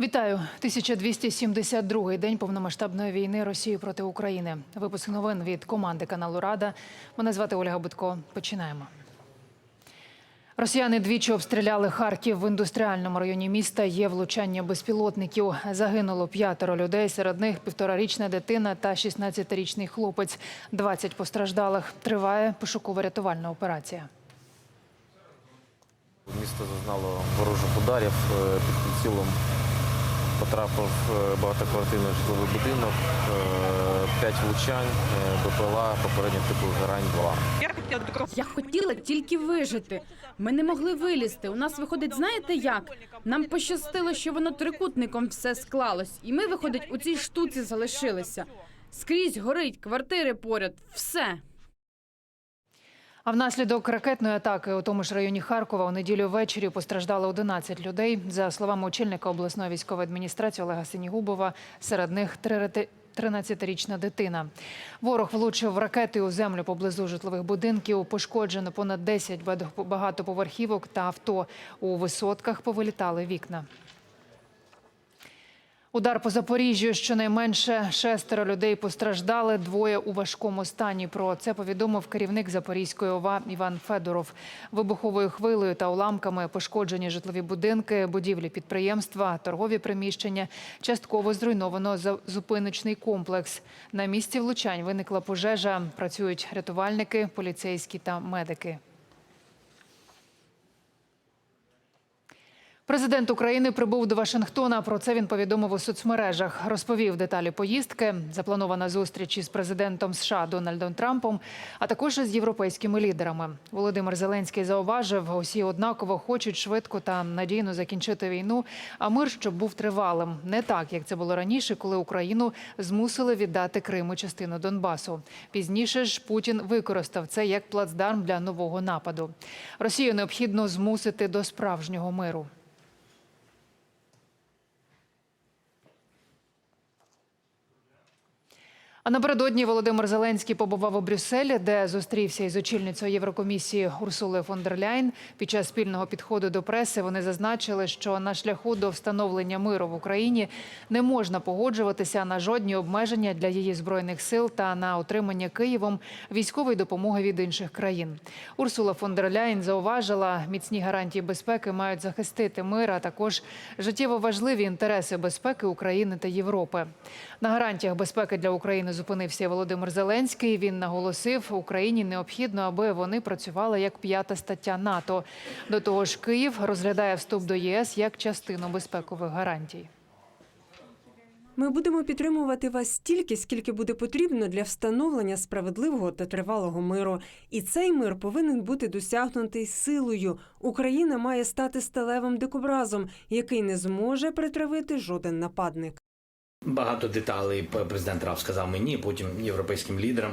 Вітаю 1272-й день повномасштабної війни Росії проти України. Випуск новин від команди каналу Рада. Мене звати Ольга Будко. Починаємо. Росіяни двічі обстріляли Харків в індустріальному районі міста. Є влучання безпілотників. Загинуло п'ятеро людей. Серед них півторарічна дитина та 16-річний хлопець. 20 постраждалих. Триває пошуково-рятувальна операція. Місто зазнало ворожих ударів. Е, Під прицілом потрапив е, багатоквартирний житловий будинок, е, п'ять влучань, е, БПЛА, попередньо типу грань 2. Я хотіла до кров. Я хотіла тільки вижити. Ми не могли вилізти. У нас виходить, знаєте як? Нам пощастило, що воно трикутником все склалось, і ми, виходить, у цій штуці залишилися. Скрізь горить, квартири поряд, все. А внаслідок ракетної атаки у тому ж районі Харкова у неділю ввечері постраждали 11 людей. За словами очільника обласної військової адміністрації Олега Синігубова, серед них три рети- 13-річна дитина. Ворог влучив ракети у землю поблизу житлових будинків. Пошкоджено понад 10 бад- багатоповерхівок та авто. У висотках повилітали вікна. Удар по Запоріжжю. Щонайменше шестеро людей постраждали, двоє у важкому стані. Про це повідомив керівник Запорізької ОВА Іван Федоров. Вибуховою хвилею та уламками пошкоджені житлові будинки, будівлі підприємства, торгові приміщення. Частково зруйновано зупиночний комплекс. На місці влучань виникла пожежа. Працюють рятувальники, поліцейські та медики. Президент України прибув до Вашингтона. Про це він повідомив у соцмережах. Розповів деталі поїздки. Запланована зустріч із президентом США Дональдом Трампом, а також із європейськими лідерами. Володимир Зеленський зауважив, усі однаково хочуть швидко та надійно закінчити війну, а мир щоб був тривалим. Не так, як це було раніше, коли Україну змусили віддати Крим і частину Донбасу. Пізніше ж Путін використав це як плацдарм для нового нападу. Росію необхідно змусити до справжнього миру. А напередодні Володимир Зеленський побував у Брюсселі, де зустрівся із очільницею Єврокомісії Урсулою фон дер Ляйн. Під час спільного підходу до преси вони зазначили, що на шляху до встановлення миру в Україні не можна погоджуватися на жодні обмеження для її збройних сил та на отримання Києвом військової допомоги від інших країн. Урсула фон дер Ляйн зауважила, міцні гарантії безпеки мають захистити мир, а також життєво важливі інтереси безпеки України та Європи. На гарантіях безпеки для України зупинився Володимир Зеленський. Він наголосив, Україні необхідно, аби вони працювали як п'ята стаття НАТО. До того ж, Київ розглядає вступ до ЄС як частину безпекових гарантій. Ми будемо підтримувати вас стільки, скільки буде потрібно для встановлення справедливого та тривалого миру. І цей мир повинен бути досягнутий силою. Україна має стати сталевим дикобразом, який не зможе притравити жоден нападник. Багато деталей президент Раф сказав мені, потім європейським лідерам.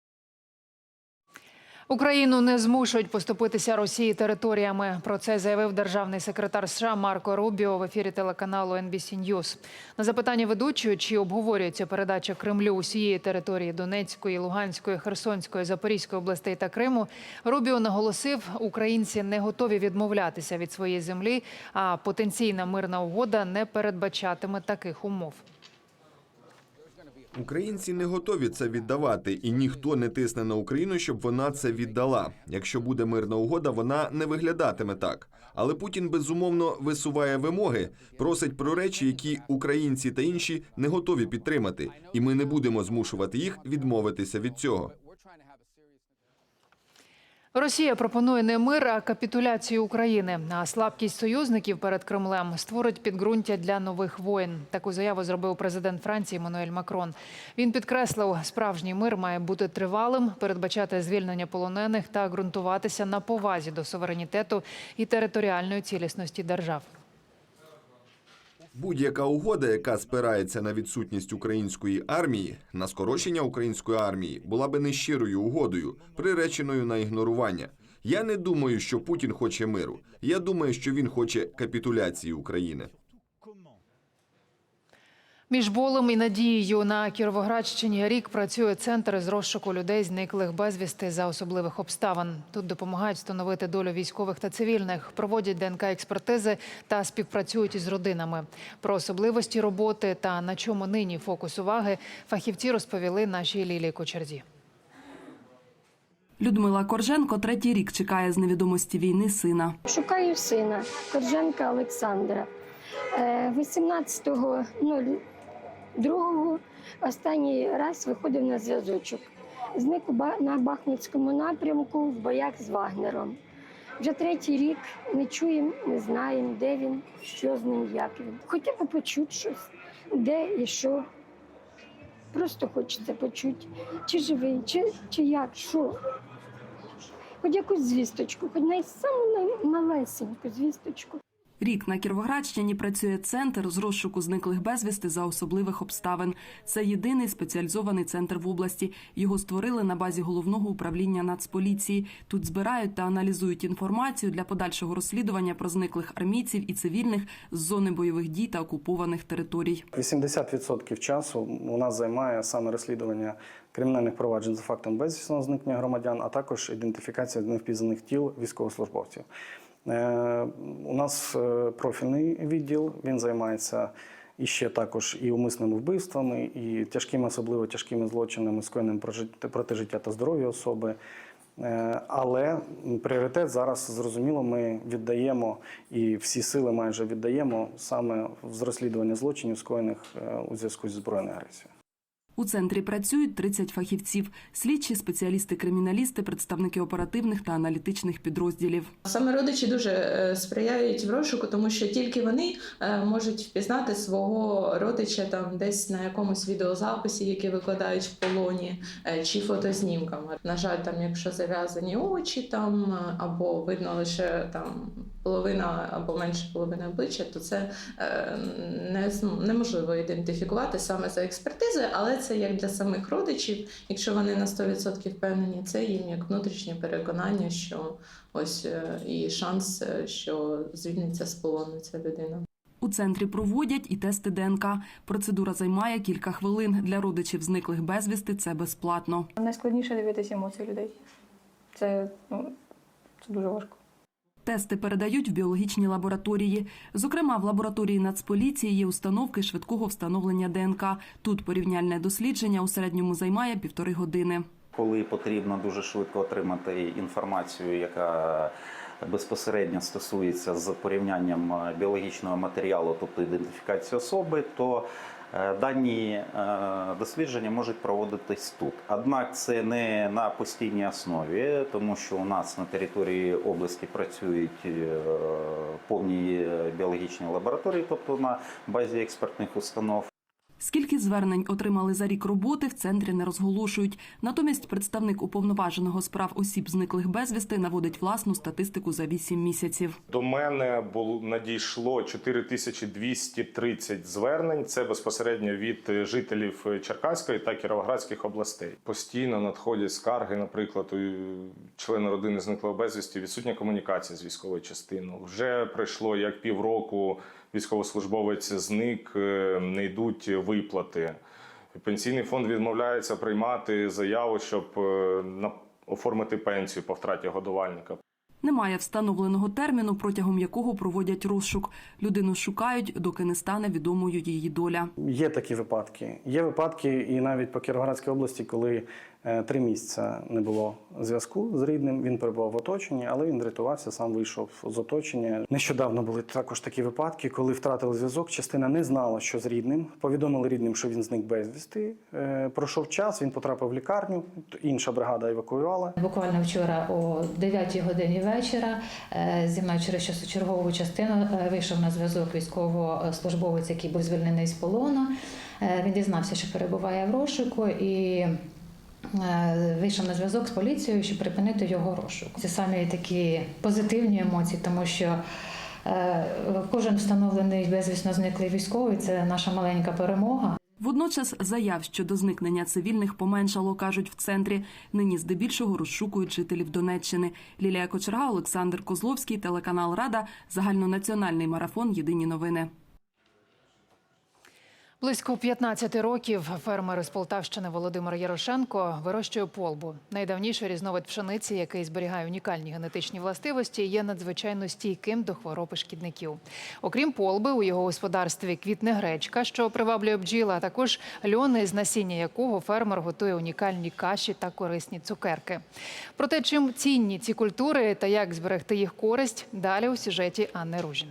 Україну не змушують поступитися Росії територіями. Про це заявив державний секретар США Марко Рубіо в ефірі телеканалу NBC News. На запитання ведучої, чи обговорюється передача Кремлю усієї території Донецької, Луганської, Херсонської, Запорізької областей та Криму, Рубіо наголосив, українці не готові відмовлятися від своєї землі, а потенційна мирна угода не передбачатиме таких умов. Українці не готові це віддавати, і ніхто не тисне на Україну, щоб вона це віддала. Якщо буде мирна угода, вона не виглядатиме так. Але Путін безумовно висуває вимоги, просить про речі, які українці та інші не готові підтримати, і ми не будемо змушувати їх відмовитися від цього. Росія пропонує не мир, а капітуляцію України. А слабкість союзників перед Кремлем створить підґрунтя для нових воєн. Таку заяву зробив президент Франції Мануель Макрон. Він підкреслив, справжній мир має бути тривалим, передбачати звільнення полонених та ґрунтуватися на повазі до суверенітету і територіальної цілісності держав. Будь-яка угода, яка спирається на відсутність української армії, на скорочення української армії, була би нещирою угодою, приреченою на ігнорування. Я не думаю, що Путін хоче миру. Я думаю, що він хоче капітуляції України. Між болем і надією на Кіровоградщині рік працює центр з розшуку людей, зниклих безвісти за особливих обставин. Тут допомагають встановити долю військових та цивільних, проводять ДНК експертизи та співпрацюють із родинами. Про особливості роботи та на чому нині фокус уваги фахівці розповіли нашій Лілії Кочерзі. Людмила Корженко третій рік чекає з невідомості війни сина. Шукаю сина Корженка Олександра. Е, 18.00 другого останній раз виходив на зв'язочок. Зник на Бахмутському напрямку в боях з Вагнером. Вже третій рік не чуємо, не знаємо, де він, що з ним, як він. Хоча б почути щось, де і що. Просто хочеться почути, чи живий, чи чи як, що. Хоч якусь звісточку, хоч навіть малесеньку звісточку. Рік на Кіровоградщині працює центр з розшуку зниклих безвісти за особливих обставин. Це єдиний спеціалізований центр в області. Його створили на базі головного управління Нацполіції. Тут збирають та аналізують інформацію для подальшого розслідування про зниклих армійців і цивільних з зони бойових дій та окупованих територій. 80% часу у нас займає саме розслідування кримінальних проваджень за фактом безвісного зникнення громадян, а також ідентифікація невпізнаних тіл військовослужбовців. Е, У нас е, профільний відділ, він займається і ще також і умисними вбивствами, і тяжкими, особливо тяжкими злочинами, скоєним проти життя та здоров'я особи. Е, Але пріоритет зараз зрозуміло, ми віддаємо і всі сили майже віддаємо саме з розслідування злочинів, скоєних у зв'язку зі збройною агресією. У центрі працюють 30 фахівців: слідчі, спеціалісти, криміналісти, представники оперативних та аналітичних підрозділів. Саме родичі дуже е, сприяють в розшуку, тому що тільки вони е, можуть впізнати свого родича там десь на якомусь відеозаписі, який викладають в полоні, е, чи фотознімками. На жаль, там, якщо зав'язані очі, там або видно лише там половина або менше половини обличчя, то це е, не неможливо ідентифікувати саме за експертизою, але це як для самих родичів, якщо вони на 100% впевнені, це їм як внутрішнє переконання, що ось е, і шанс, е, що звільниться з полону ця людина. У центрі проводять і тести ДНК. Процедура займає кілька хвилин. Для родичів зниклих безвісти це безплатно. Найскладніше дивитися емоції людей. Це, ну, це дуже важко. Тести передають в біологічні лабораторії. Зокрема, в лабораторії Нацполіції є установки швидкого встановлення ДНК. Тут порівняльне дослідження у середньому займає півтори години. коли потрібно дуже швидко отримати інформацію, яка безпосередньо стосується з порівнянням е, біологічного матеріалу, тобто ідентифікації особи, то дані е, дослідження можуть проводитись тут. Однак це не на постійній основі, тому що у нас на території області працюють е, повні е, біологічні лабораторії, тобто на базі експертних установ. Скільки звернень отримали за рік роботи, в центрі не розголошують. Натомість представник уповноваженого справ осіб зниклих безвісти наводить власну статистику за 8 місяців. До мене було надійшло 4230 звернень. Це безпосередньо від е, жителів Черкаської та Кіровоградських областей. Постійно надходять скарги, наприклад, у члена родини зниклого безвісті, відсутня комунікація з військовою частиною. Вже пройшло як півроку. Військовослужбовець зник, е, не йдуть виплати. Пенсійний фонд відмовляється приймати заяву, щоб е, на- оформити пенсію по втраті годувальника. Немає встановленого терміну, протягом якого проводять розшук. Людину шукають, доки не стане відомою її доля. Є такі випадки. Є випадки, і навіть по Кіровоградській області, коли три місяці не було зв'язку з рідним. Він перебував в оточенні, але він врятувався, сам вийшов з оточення. Нещодавно були також такі випадки, коли втратили зв'язок. Частина не знала, що з рідним. Повідомили рідним, що він зник безвісти. Е, Пройшов час, він потрапив в лікарню. Інша бригада евакуювала. Буквально вчора о 9 годині вечора е, зі мною через часу чергову частину е, вийшов на зв'язок військовослужбовець, який був звільнений з полону. Е, Він дізнався, що перебуває в розшуку і е, вийшов на зв'язок з поліцією, щоб припинити його розшук. Це самі такі позитивні емоції, тому що Е, Кожен встановлений безвісно зниклий військовий це наша маленька перемога. Водночас заяв щодо зникнення цивільних поменшало, кажуть в центрі. Нині здебільшого розшукують жителів Донеччини. Лілія Кочерга, Олександр Козловський, телеканал Рада, загальнонаціональний марафон. Єдині новини. Близько 15 років фермер з Полтавщини Володимир Ярошенко вирощує полбу. Найдавніший різновид пшениці, який зберігає унікальні генетичні властивості, є надзвичайно стійким до хвороб і шкідників. Окрім полби, у його господарстві квітне гречка, що приваблює бджіл, а також льони, з насіння якого фермер готує унікальні каші та корисні цукерки. Про те, чим цінні ці культури та як зберегти їх користь, далі у сюжеті Анни Ружін.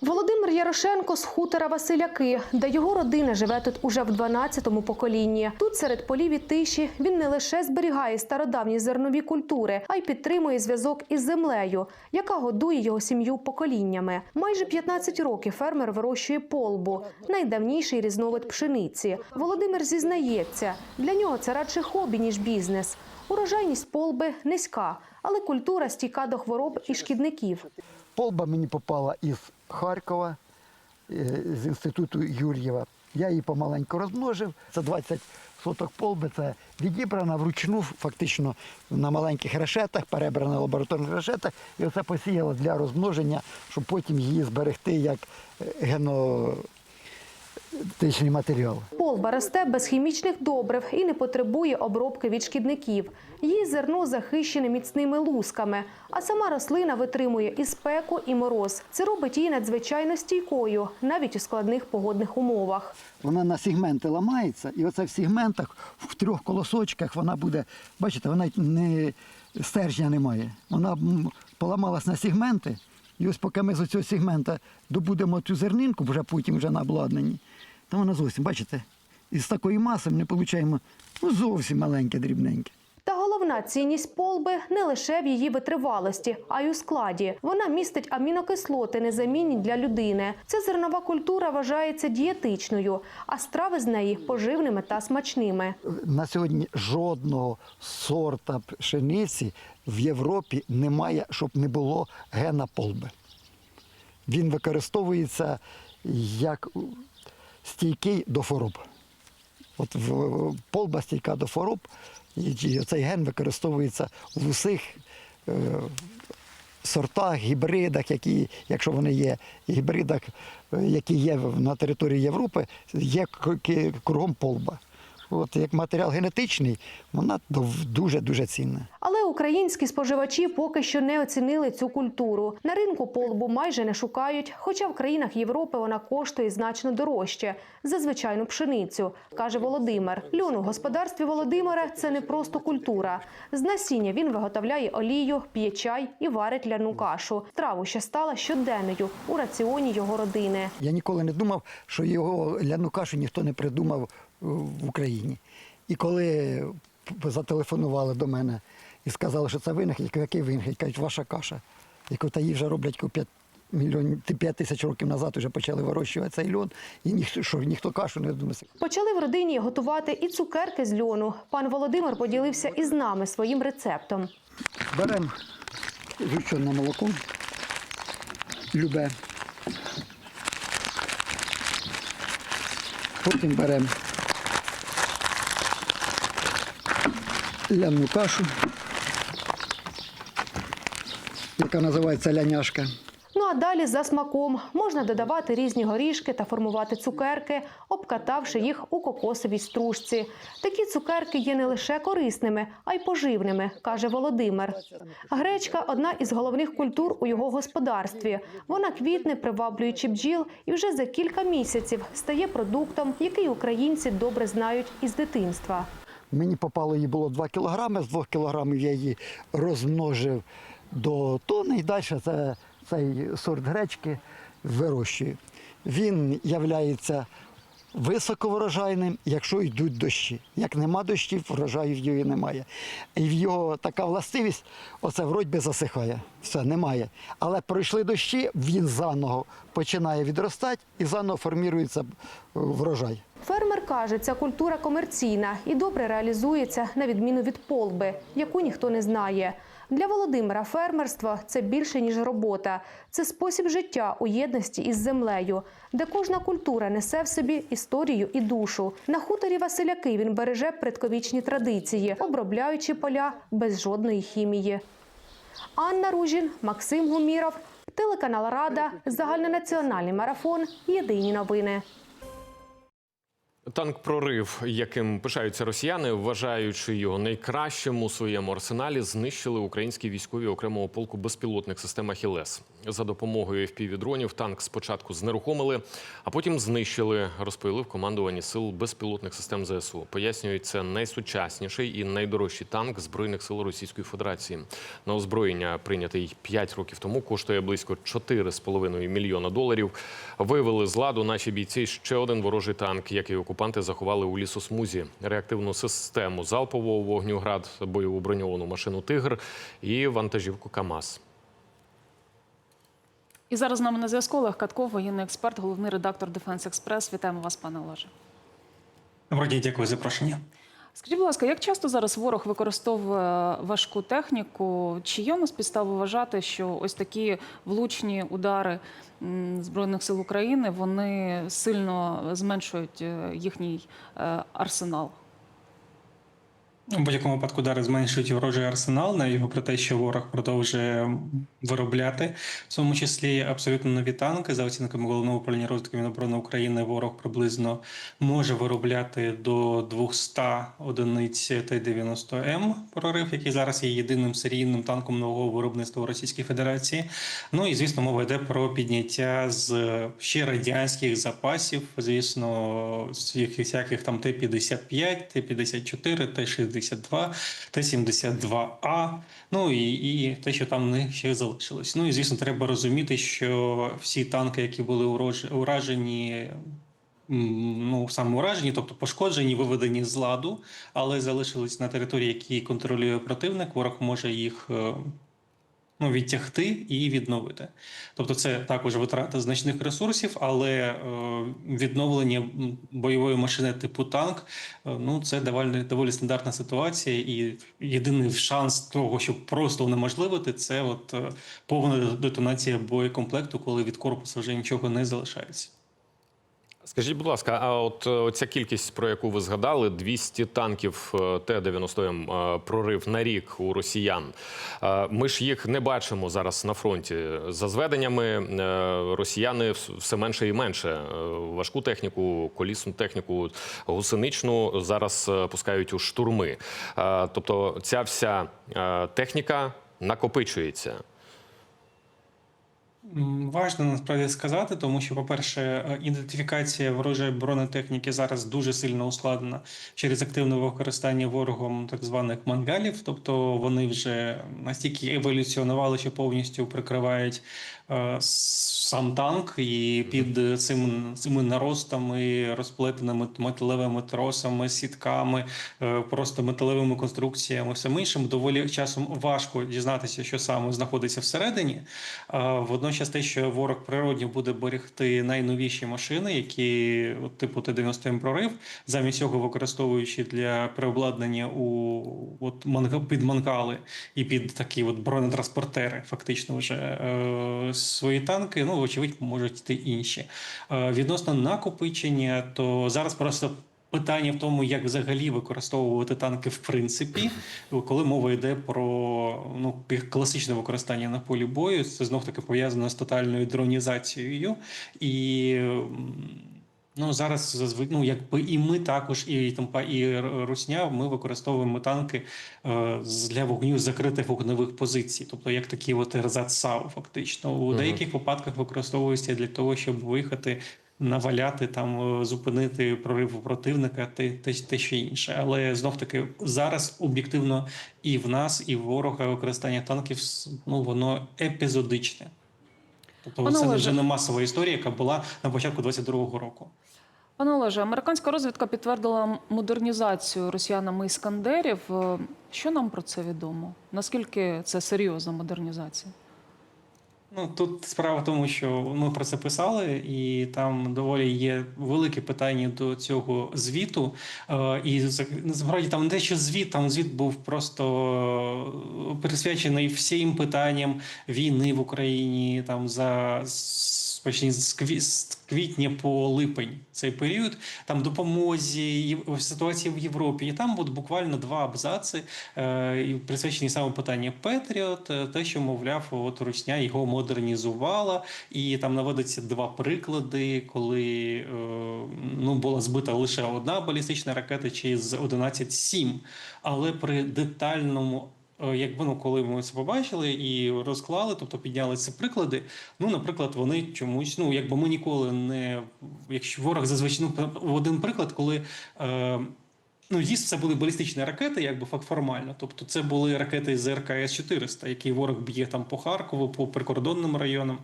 Володимир Ярошенко з хутора Василяки, де його родина живе тут уже в 12-му поколінні. Тут серед полів і тиші він не лише зберігає стародавні зернові культури, а й підтримує зв'язок із землею, яка годує його сім'ю поколіннями. Майже 15 років фермер вирощує полбу, найдавніший різновид пшениці. Володимир зізнається, для нього це радше хобі ніж бізнес. Урожайність полби низька, але культура стійка до хвороб і шкідників. Полба мені попала із Харкова, е, з інституту Юр'єва. Я її помаленьку розмножив. Це 20 соток полби. Це відібрана вручну, фактично на маленьких решетах, перебрана лабораторних решетах. І оце посіяло для розмноження, щоб потім її зберегти як е, генетичний матеріал. Полба росте без хімічних добрив і не потребує обробки від шкідників. Її зерно захищене міцними лусками, а сама рослина витримує і спеку, і мороз. Це робить її надзвичайно стійкою, навіть у складних погодних умовах. Вона на сегменти ламається, і оце в сегментах, в трьох колосочках вона буде, бачите, вона не стержня немає. Вона поламалась на сегменти. І ось поки ми з цього сегмента добудемо цю зернинку, вже потім вже на обладнанні, то вона зовсім, бачите, із такої маси ми отримуємо ну, зовсім маленьке, дрібненьке. Та головна цінність полби не лише в її витривалості, а й у складі. Вона містить амінокислоти, незамінні для людини. Ця зернова культура вважається дієтичною, а страви з неї поживними та смачними. На сьогодні жодного сорта пшениці в Європі немає, щоб не було гена полби. Він використовується як стійкий до хвороб. От полба стійка до хвороб, і цей ген використовується в усіх е, сортах, гібридах, які, якщо вони є, гібридах, е, які є на території Європи, є кругом полба. От як матеріал генетичний, вона дуже-дуже цінна. Але українські споживачі поки що не оцінили цю культуру. На ринку полбу майже не шукають, хоча в країнах Європи вона коштує значно дорожче за звичайну пшеницю, каже Володимир. Льон у господарстві Володимира це не просто культура. З насіння він виготовляє олію, п'є чай і варить ляну кашу. Траву, що стала щоденною у раціоні його родини. Я ніколи не думав, що його ляну кашу ніхто не придумав в Україні. І коли зателефонували до мене і сказали, що це винахід, який винахід? Кажуть, ваша каша. Я кажу, та її вже роблять 5 мільйонів, 5 тисяч років назад вже почали вирощувати цей льон, і ніхто, що, ніхто кашу не думає. Почали в родині готувати і цукерки з льону. Пан Володимир поділився із нами своїм рецептом. Беремо згущене молоко, любе. Потім беремо ляну кашу, яка називається ляняшка. Ну а далі за смаком можна додавати різні горішки та формувати цукерки, обкатавши їх у кокосовій стружці. Такі цукерки є не лише корисними, а й поживними, каже Володимир. Гречка одна із головних культур у його господарстві. Вона квітне, приваблюючи бджіл, і вже за кілька місяців стає продуктом, який українці добре знають із дитинства. Мені попало її було 2 кілограми, з 2 кілограмів я її розмножив до тони і далі це, цей сорт гречки вирощую. Він являється високоврожайним, якщо йдуть дощі. Як нема дощів, врожаю в його немає. І в його така властивість, оце вроді би засихає. Все, немає. Але пройшли дощі, він заново починає відростати і заново формірується е, врожай. Фермер каже, ця культура комерційна і добре реалізується на відміну від полби, яку ніхто не знає. Для Володимира фермерство це більше ніж робота. Це спосіб життя у єдності із землею, де кожна культура несе в собі історію і душу. На хуторі Василяки він береже предковічні традиції, обробляючи поля без жодної хімії. Анна Ружін, Максим Гуміров, телеканал Рада, загальнонаціональний марафон. Єдині новини. Танк прорив, яким пишаються росіяни, вважаючи його найкращим у своєму арсеналі, знищили українські військові окремого полку безпілотних систем «Ахілес». За допомогою FPV-дронів танк спочатку знерухомили, а потім знищили, розповіли в командуванні сил безпілотних систем ЗСУ. Пояснюють, це найсучасніший і найдорожчий танк збройних сил Російської Федерації. На озброєння, прийнятий 5 років тому, коштує близько 4,5 мільйона доларів. Вивели з ладу наші бійці ще один ворожий танк, який окупанти заховали у лісосмузі. Реактивну систему залпового вогню град, бойову броньовану машину Тигр і вантажівку КАМАЗ. І зараз з нами на зв'язку Олег Катков, воєнний експерт, головний редактор Дефенс Експрес. Вітаємо вас, пане Олеже. Добрий день, дякую за запрошення. Скажіть, будь ласка, як часто зараз ворог використовує важку техніку? Чи є у нас підстави вважати, що ось такі влучні удари збройних сил України вони сильно зменшують е, їхній е, арсенал? У будь-якому випадку удари зменшують ворожий арсенал, на його про те, що ворог продовжує виробляти, в тому числі абсолютно нові танки. За оцінками головного управління розвитку Міноборони України, ворог приблизно може виробляти до 200 одиниць Т-90М прорив, який зараз є єдиним серійним танком нового виробництва у Російській Федерації. Ну і звісно, мова йде про підняття з ще радянських запасів, звісно, з яких всяких там Т-55, Т-54, Т-62, Т-72А, ну і, і те, що там них ще залишилось. Ну і звісно, треба розуміти, що всі танки, які були уражені. Ну, саме уражені, тобто пошкоджені, виведені з ладу, але залишились на території, які контролює противник. Ворог може їх е, ну, відтягти і відновити. Тобто, це також витрата значних ресурсів, але е, відновлення бойової машини типу танк е, ну це доволі, доволі стандартна ситуація, і єдиний шанс того, щоб просто унеможливити, це от е, повна детонація боєкомплекту, коли від корпусу вже нічого не залишається. Скажіть, будь ласка, а от е, ця кількість, про яку ви згадали, 200 танків е, Т-90М е, прорив на рік у росіян. Ми ж їх не бачимо зараз на фронті. За зведеннями росіяни все менше і менше. Важку техніку, колісну техніку, гусеничну зараз пускають у штурми. Тобто ця вся техніка накопичується. Важно насправді сказати, тому що, по-перше, е, ідентифікація ворожої бронетехніки зараз дуже сильно ускладнена через активне використання ворогом так званих мангалів. Тобто вони вже настільки еволюціонували, що повністю прикривають сам танк, і під цим цими наростами, розплетеними металевими тросами, сітками, е, просто металевими конструкціями, всім іншим доволі часом важко дізнатися, що саме знаходиться всередині. А Водночас те, що ворог природньо буде берегти найновіші машини, які от, типу Т-90М прорив, замість цього використовуючи для переобладнання у от під манкали і під такі от бронетранспортери, фактично вже свої танки. Ну вочевидь, можуть йти інші. Е, відносно накопичення, то зараз просто. Питання в тому, як взагалі використовувати танки в принципі, коли мова йде про ну класичне використання на полі бою, це знов таки пов'язано з тотальною дронізацією. І ну зараз зазв... ну, якби і ми також, і там па- і Русня, ми використовуємо танки е, для вогню з закритих вогневих позицій, тобто як такі от САУ, фактично. У Мгм. деяких випадках використовуються для того, щоб виїхати наваляти там, е, зупинити прорив противника, те, те, те що інше. Але знов таки зараз об'єктивно і в нас, і в ворога використання танків ну воно епізодичне. Тобто Пане це Олеже. вже не масова історія, яка була на початку 22-го року. Пане Олеже, американська розвідка підтвердила модернізацію росіянами іскандерів. Е, Що нам про це відомо? Наскільки це серйозна модернізація? Ну тут справа в тому, що ми про це писали, і там доволі є велике питання до цього звіту. Е, І насправді там не те, що звіт, там звіт був просто е, присвячений всім питанням війни в Україні, там за почні з кві- з квітня по липень цей період, там допомозі Єв- ситуації в Європі. І там от буквально два абзаци е, присвячені саме питанню Петріот, е, те, що мовляв, от Русня його модернізувала, і там наводиться два приклади, коли е, ну була збита лише одна балістична ракета, чи з 11-7, але при детальному. Е, Якби ну, коли ми це побачили і розклали, тобто підняли ці приклади. Ну, наприклад, вони чомусь, ну якби ми ніколи не якщо ворог зазвичай ну, один приклад, коли е, Ну, дійсно, це були балістичні ракети, якби факт формально. Тобто, це були ракети з РКС 400 які ворог б'є там по Харкову, по прикордонним районам,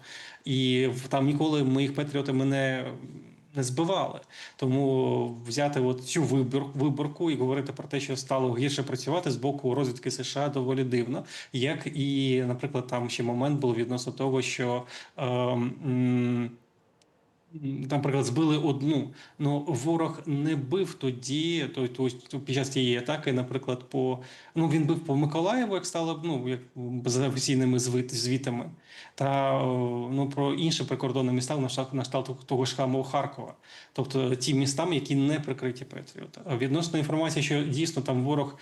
і там ніколи ми їх патріотами не. Не збивали, тому взяти от цю вибір, виборку і говорити про те, що стало гірше працювати з боку розвідки США доволі дивно. Як і, наприклад, там ще момент був відносно того, що Е, наприклад, збили одну. Ну ворог не бив тоді, то, то, то під час тієї атаки, наприклад, по ну він бив по Миколаєву, як стало ну як за офіційними звит, звітами, та ну про інші прикордонні міста на штат на штат того ж самого Харкова, тобто ті міста, які не прикриті Петріота. Відносно інформації, що дійсно там ворог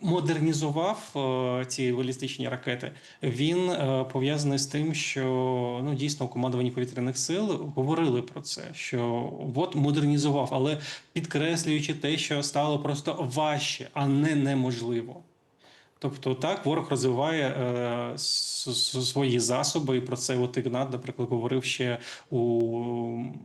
модернізував ці балістичні ракети, він е, пов'язаний з тим, що ну дійсно у командуванні повітряних сил говорили про це, що от модернізував, але підкреслюючи те, що стало просто важче, а не неможливо. Тобто так ворог розвиває е, свої засоби, і про це от Ігнат, наприклад, говорив ще у,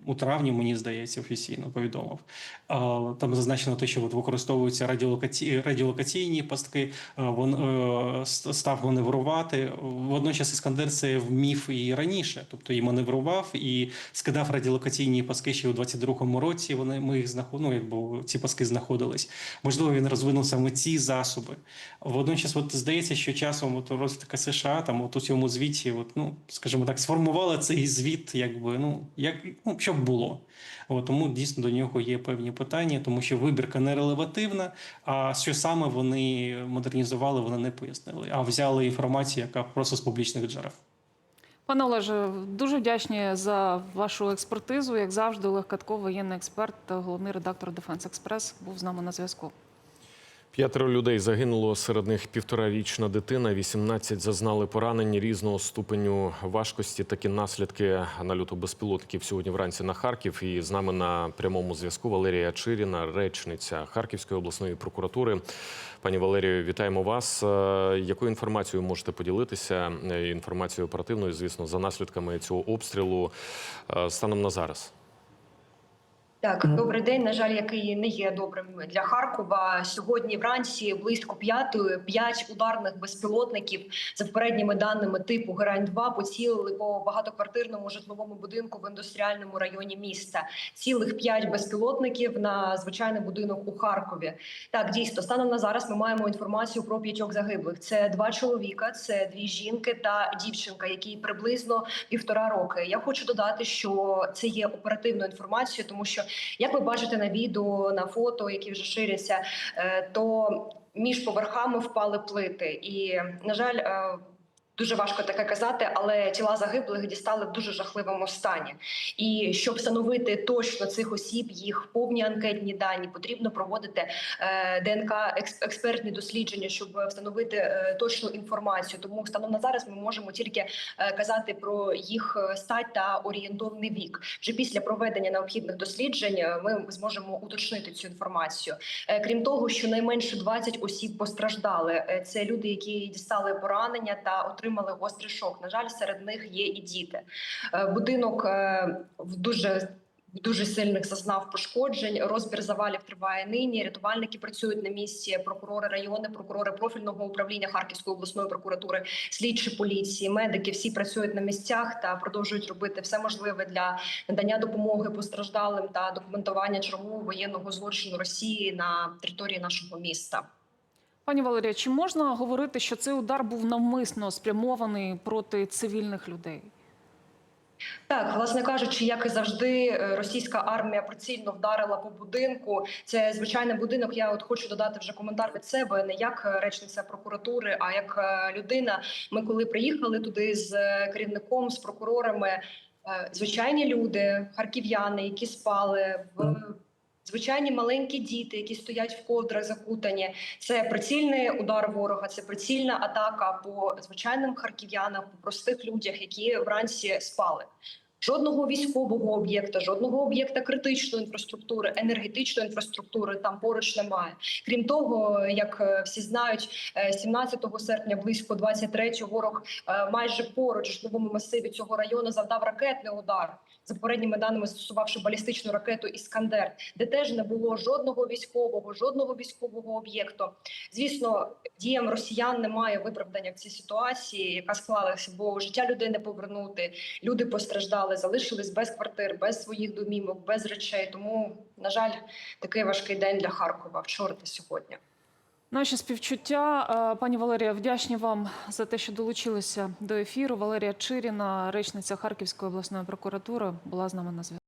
у травні, мені здається, офіційно повідомив. А, там зазначено те, що от використовуються радіолокаці... радіолокаційні пастки, а, вон, е, став маневрувати. Водночас Іскандер це вмів і раніше, тобто і маневрував, і скидав радіолокаційні паски ще у 22-му році. Вони ми їх знаход... ну, якби ці паски знаходились. Можливо, він розвинув саме ці засоби. Водночас, от здається, що часом от розвідка США там от у цьому звіті, от, ну скажімо так, сформувала цей звіт, якби ну як ну щоб було. От, тому дійсно до нього є певні питання, тому що вибірка не релевативна. А що саме вони модернізували, вони не пояснили, а взяли інформацію, яка просто з публічних джерел. Пане Олеже, дуже вдячні за вашу експертизу. Як завжди, Олег Катко, воєнний експерт головний редактор Дефенс Експрес, був з нами на зв'язку. П'ятеро людей загинуло, серед них півторарічна дитина, 18 зазнали поранень різного ступеню важкості. Такі наслідки нальоту безпілотників сьогодні вранці на Харків. І з нами на прямому зв'язку Валерія Чиріна, речниця Харківської обласної прокуратури. Пані Валерію, вітаємо вас. Е, Якою інформацією можете поділитися? Е, Інформацією оперативною, звісно, за наслідками цього обстрілу е, станом на зараз. Так, добрий день. На жаль, який не є добрим для Харкова. Сьогодні вранці близько п'ятої п'ять ударних безпілотників за попередніми даними типу Герань 2 поцілили по багатоквартирному житловому будинку в індустріальному районі міста. Цілих п'ять безпілотників на звичайний будинок у Харкові. Так, дійсно, станом на зараз ми маємо інформацію про п'ятьох загиблих. Це два чоловіка, це дві жінки та дівчинка, якій приблизно півтора роки. Я хочу додати, що це є оперативною інформацією, тому що як ви бачите на відео, на фото, які вже ширяться, е, то між поверхами впали плити, і на жаль. Дуже важко таке казати, але тіла загиблих дістали в дуже жахливому стані. І щоб встановити точно цих осіб, їх повні анкетні дані, потрібно проводити е, ДНК експертні дослідження, щоб встановити е, точну інформацію. Тому станом на зараз ми можемо тільки е, казати про їх стать та орієнтовний вік. Вже після проведення необхідних досліджень ми зможемо уточнити цю інформацію. Крім того, щонайменше 20 осіб постраждали. Це люди, які дістали поранення та отримали гострий шок. На жаль, серед них є і діти. Е, Будинок е, в дуже дуже сильних зазнав пошкоджень. Розбір завалів триває нині. Рятувальники працюють на місці. Прокурори району, прокурори профільного управління Харківської обласної прокуратури, слідчі поліції, медики всі працюють на місцях та продовжують робити все можливе для надання допомоги постраждалим та документування чергового воєнного злочину Росії на території нашого міста. Пані Валерія, чи можна говорити, що цей удар був навмисно спрямований проти цивільних людей? Так, власне кажучи, як і завжди, е, російська армія прицільно вдарила по будинку. Це звичайний будинок. Я от хочу додати вже коментар від себе, не як е, речниця прокуратури, а як е, людина. Ми коли приїхали туди з керівником, з прокурорами, звичайні люди, харків'яни, які спали в. Звичайні маленькі діти, які стоять в ковдрах закутані, це прицільний удар ворога, це прицільна атака по звичайним харків'янам, по простих людях, які вранці спали. Жодного військового об'єкта, жодного об'єкта критичної інфраструктури, енергетичної інфраструктури там поруч немає. Крім того, як е, всі знають, е, 17 серпня близько 23 ворог е, майже поруч житловому масиві цього району завдав ракетний удар. За попередніми даними застосувавши балістичну ракету Іскандер, де теж не було жодного військового, жодного військового об'єкту. Звісно, діям росіян немає виправдання в цій ситуації, яка склалася, бо життя людей не повернути. Люди постраждали, залишились без квартир, без своїх домівок, без речей. Тому, на жаль, такий важкий день для Харкова вчора та сьогодні. Наші співчуття, пані Валерія, вдячні вам за те, що долучилися до ефіру. Валерія Чиріна, речниця Харківської обласної прокуратури, була з нами на зв'язку.